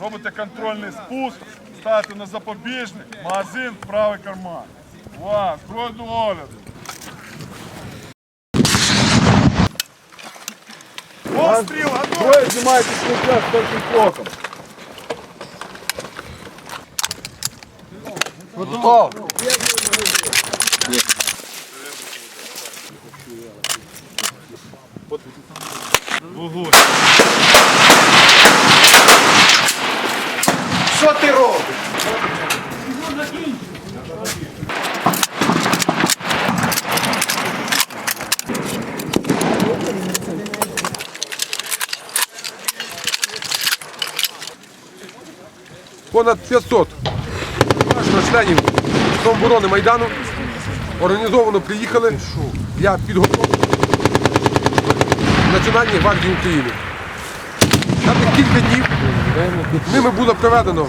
робите контрольний спуск, ставите на запобіжник, магазин в правий карман. Вас, крой до огляду. Постріл, готов! Двоє знімаєте сміття з першим кроком. Готов! Вогонь. Понад 500 важно членів самооборони Майдану організовано приїхали для підготовки Національної гвардії України. На тих кілька днів ними було проведено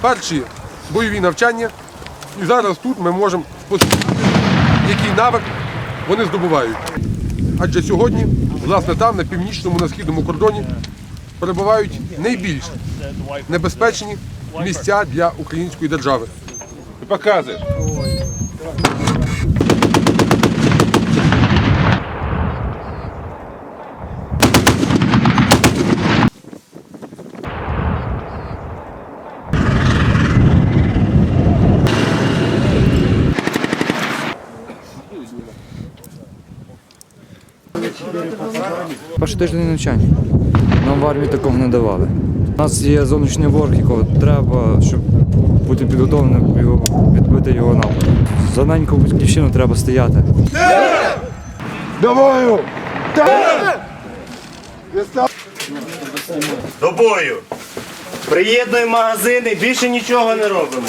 перші бойові навчання, і зараз тут ми можемо спостерігати, який навик вони здобувають. Адже сьогодні, власне, там, на північному, на східному кордоні, перебувають найбільш небезпечні місця для української держави. Ти показуєш. Перший тиждень навчання. Нам в армії такого не давали. У нас є зовнішній ворог, якого треба, щоб бути підготовленим, його, відбити його напад. За неньку батьківщину треба стояти. Давай! До бою. Приєднуємо магазини, більше нічого не робимо.